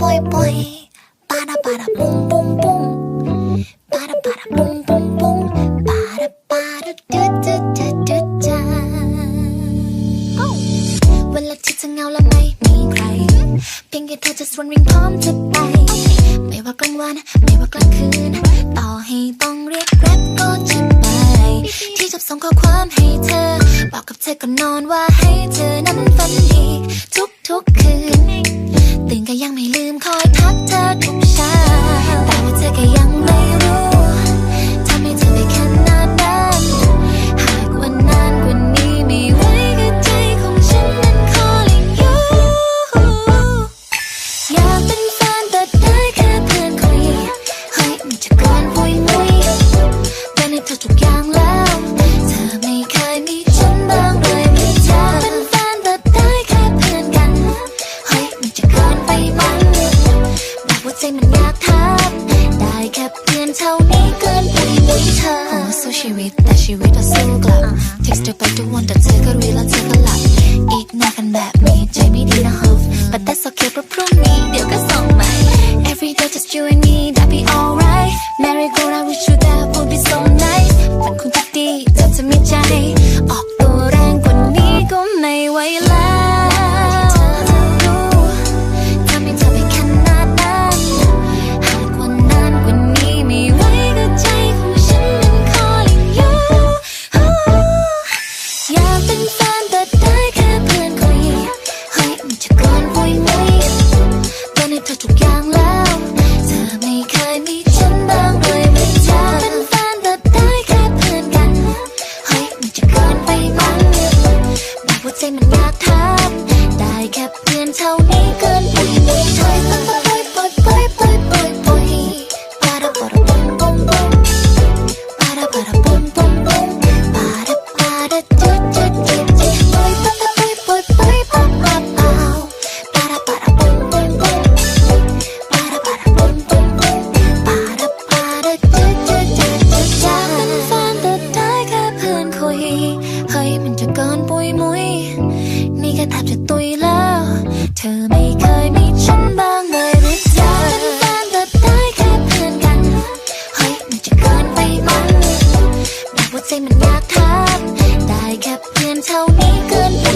boy boy para para boom boom boom para para boom boom boom para para do do do do do เวลาที่เธอเหงาและไม่มีใคร เพียงแค่เธอจะสวนวิ่งพร้อมจะไป ไม่ว่ากลางวันไม่ว่ากลางคืน ต่อให้ต้องเรียกแกร็บก็จะไป ที่จะส่งข้อความให้เธอ บอกกับเธอก่อนนอนว่าให้เธอนั้นฝันดี ทุกทุกๆคืน ตื่นก็ยังไม่ลืม ใจมันอยากทำได้แค่เพียงเท่านี้เกินไปไหมเธอสู้ชีวิตแต่ชีวิตเราสู้กลับ text เธอไปทุกวันแต่เธอก็รีแล้วเธอก็หลับอีกหน้ากันแบบนี้ใจไม่ดีนะ huff but that's okay เพราะพรุ่งนี้เดี๋ยวก็ส่งใหม่ every day just you and me that be alright Merry go round with you that would be so nice มันคงจะดีเธอจะมีใจ แทบจะตุยแล้ว เธอไม่เคยมีฉันบ้างเลยหรืออยากเป็นแฟนแต่ได้แค่เพื่อนกัน เฮ้ยมันจะเกินไปมั้งแบบว่าใจมันอยากทำได้แค่เพื่อนเท่านี้เกินไป